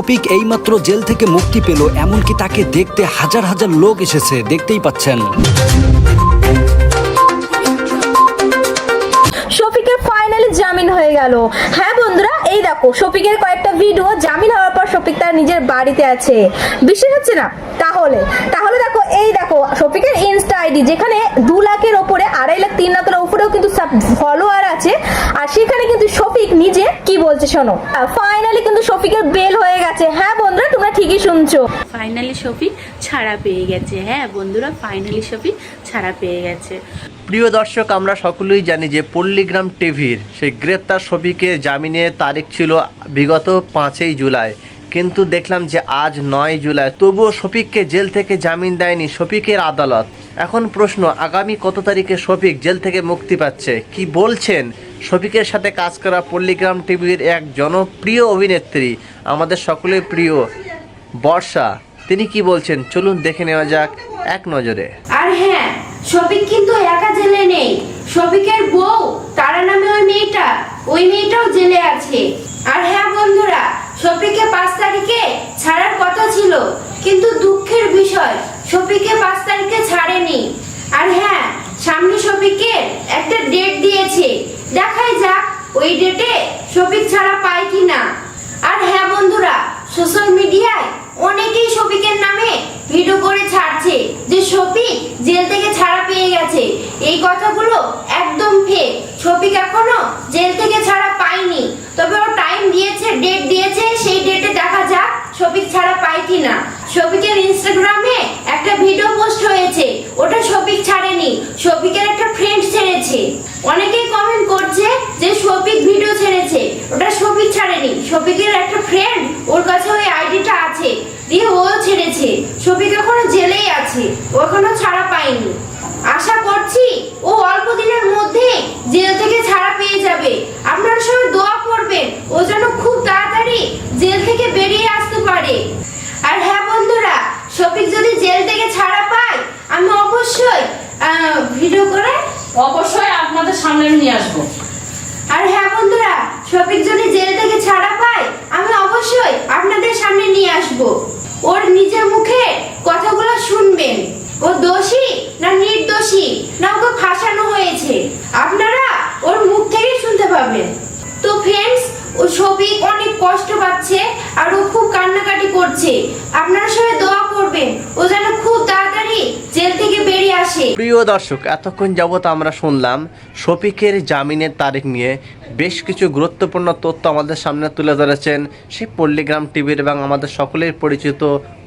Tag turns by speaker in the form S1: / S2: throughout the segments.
S1: শফিক এইমাত্র জেল থেকে মুক্তি পেল, এমনকি তাকে দেখতে হাজার হাজার লোক এসেছে, দেখতেই পাচ্ছেন।
S2: শফিকের ফাইনালি জামিন হয়ে গেল। হ্যাঁ বন্ধুরা, এই দেখো, শফিকের কয়েকটা ভিডিও জামিন হওয়ার পর শফিক তার নিজের বাড়িতে আছে। বিশ্বাস হচ্ছে না? তাহলে তাহলে দেখো, এই দেখো, শফিকের ইনস্টা আইডি যেখানে দু লাখের ওপরে, আড়াই লাখ, তিন লাখের ওপরেও কিন্তু ফলোয়ার আছে, আর সেখানে কিন্তু শফিক নিজে? কি বলছে শোনো? ফাইনালি কিন্তু শফিকের বেল হয়ে গেছে। হ্যাঁ বন্ধুরা তোমরা ঠিকই শুনছো।
S3: ফাইনালি শফিক ছাড়া পেয়ে গেছে। হ্যাঁ বন্ধুরা ফাইনালি শফিক ছাড়া পেয়ে গেছে।
S4: প্রিয় দর্শক আমরা সকলেই জানি যে পল্লীগ্রাম টিভির সেই গ্রেপ্তার ছবিকে জামিনের তারিখ ছিল বিগত পাঁচই জুলাই। কিন্তু দেখলাম যে আজ নয় জুলাই। তবুও শফিককে জেল থেকে জামিন দেয়নি শফিকের আদালত। এখন প্রশ্ন আগামী কত তারিখে শফিক জেল থেকে মুক্তি পাচ্ছে? কি বলছেন? শফিকের সাথে কাজ করা পল্লীগ্রাম টিভির এক জনপ্রিয় অভিনেত্রী, আমাদের সকলের প্রিয় বর্ষা। তিনি কি বলছেন? চলুন দেখে নেওয়া যাক এক নজরে।
S5: আর হ্যাঁ শফিক কিন্তু একা জেলে নেই। শফিকের বউ, তারা নামে ওই মেয়েটা, ওই মেয়েটাও জেলে আছে। আর হ্যাঁ বন্ধুরা শফিককে পাঁচ তারিখে ছাড়ার কথা ছিল, কিন্তু দুঃখের বিষয় শফিককে পাঁচ তারিখে ছাড়েনি আর হ্যাঁ সামনে শফিককে একটা ডেট দিয়েছে দেখাই যাক ওই ডেটে শফিক ছাড়া পায় কি না আর হ্যাঁ বন্ধুরা সোশ্যাল মিডিয়ায় অনেকেই শফিকের নামে ভিডিও করে ছাড়ছে যে শফিক জেল থেকে ছাড়া পেয়ে গেছে। এই কথাগুলো একদম ফেক শফিক এখনও জেল থেকে ছাড়া পায়নি তবে ও টাইম দিয়েছে ডেট দিয়েছে, সেই ডেটে দেখা যাক শফিক ছাড়া পায় কি না শফিকের ইনস্টাগ্রামে একটা ভিডিও পোস্ট হয়েছে। ওটা শফিক ছাড়েনি। শফিকের একটা ফ্রেন্ড ছেড়েছে। অনেকেই কমেন্ট করছে যে শফিক ভিডিও ছেড়েছে। ওটা শফিক ছাড়েনি। শফিকের একটা ফ্রেন্ড ওর কাছে ওই আইডিটা আছে, দিয়ে ও ছেড়েছে। শফিক এখনও জেলেই আছে, ও এখনও ছাড়া পায়নি। আশা করছি ও অল্প দিনের মধ্যে জেল থেকে ছাড়া পেয়ে যাবে। আপনারা সবাই দোয়া করবেন, ও যেন খুব তাড়াতাড়ি জেল থেকে বেরিয়ে আসতে পারে আর হ্যাঁ বন্ধুরা শফিক যদি জেল থেকে ছাড়া পায় আমি অবশ্যই আহ, ভিডিও করে
S6: অবশ্যই আপনাদের সামনে আমি নিয়ে আসব।
S5: আর হ্যাঁ বন্ধুরা, শফিক যদি জেল থেকে ছাড়া পায়, আমি অবশ্যই আপনাদের সামনে নিয়ে আসব। ওর নিজের মুখে কথাগুলো শুনবেন। ও দোষী না নির্দোষী? না ওকে ফাঁসানো হয়েছে? আপনারা ওর মুখ থেকেই শুনতে পাবেন। তো ফ্রেন্ডস ও শফিক অনেক কষ্ট পাচ্ছে আর ও খুব কান্নাকাটি করছে। আপনারা সবাই দোয়া করবেন, ও যেন খুব তাড়াতাড়ি জেল থেকে বেরিয়ে আসে।
S4: প্রিয় দর্শক, এতক্ষণ যাবত আমরা শুনলাম শফিকের জামিনের তারিখ নিয়ে বেশ কিছু গুরুত্বপূর্ণ তথ্য আমাদের সামনে তুলে ধরেছেন সেই পল্লীগ্রাম টিভির এবং আমাদের সকলের পরিচিত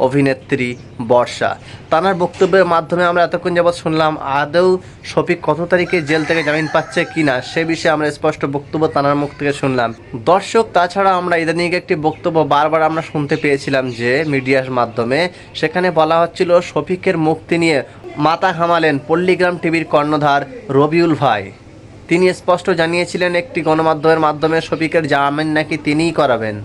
S4: অভিনেত্রী বর্ষা। তানার বক্তব্যের মাধ্যমে আমরা এতক্ষণ যাবত শুনলাম, আদৌ শফিক কত তারিখে জেল থেকে জামিন পাচ্ছে কিনা সে বিষয়ে আমরা স্পষ্ট বক্তব্য তানার মুখ থেকে শুনলাম। দর্শক, তাছাড়া আমরা ইদানিং একটি বক্তব্য বারবার আমরা শুনতে পেয়েছিলাম যে মিডিয়ার মাধ্যমে, সেখানে বলা হচ্ছিল শফিকের মুক্তি নিয়ে মাথা ঘামালেন পল্লীগ্রাম টিভির কর্ণধার রবিউল ভাই। তিনি স্পষ্ট জানিয়েছিলেন, একটি গণমাধ্যমের মাধ্যমে শফিকের জামিন নাকি তিনিই করাবেন।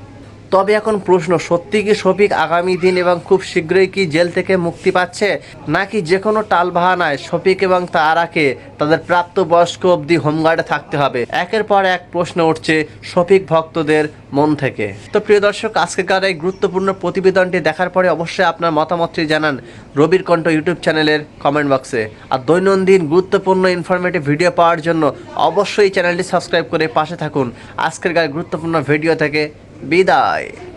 S4: তবে এখন প্রশ্ন, সত্যি কি শফিক আগামী দিন এবং খুব শীঘ্রই কি জেল থেকে মুক্তি পাচ্ছে? নাকি যে কোনো টাল টালবাহানায় শফিক এবং তারাকে তাদের প্রাপ্ত বয়স্ক অবধি হোমগার্ডে থাকতে হবে? একের পর এক প্রশ্ন উঠছে শফিক ভক্তদের মন থেকে। তো প্রিয় দর্শক আজকেকার এই গুরুত্বপূর্ণ প্রতিবেদনটি দেখার পরে অবশ্যই আপনার মতামতটি জানান রবির কণ্ঠ ইউটিউব চ্যানেলের কমেন্ট বক্সে। আর দৈনন্দিন গুরুত্বপূর্ণ ইনফরমেটিভ ভিডিও পাওয়ার জন্য অবশ্যই চ্যানেলটি সাবস্ক্রাইব করে পাশে থাকুন। আজকের গুরুত্বপূর্ণ ভিডিও থেকে বিদায়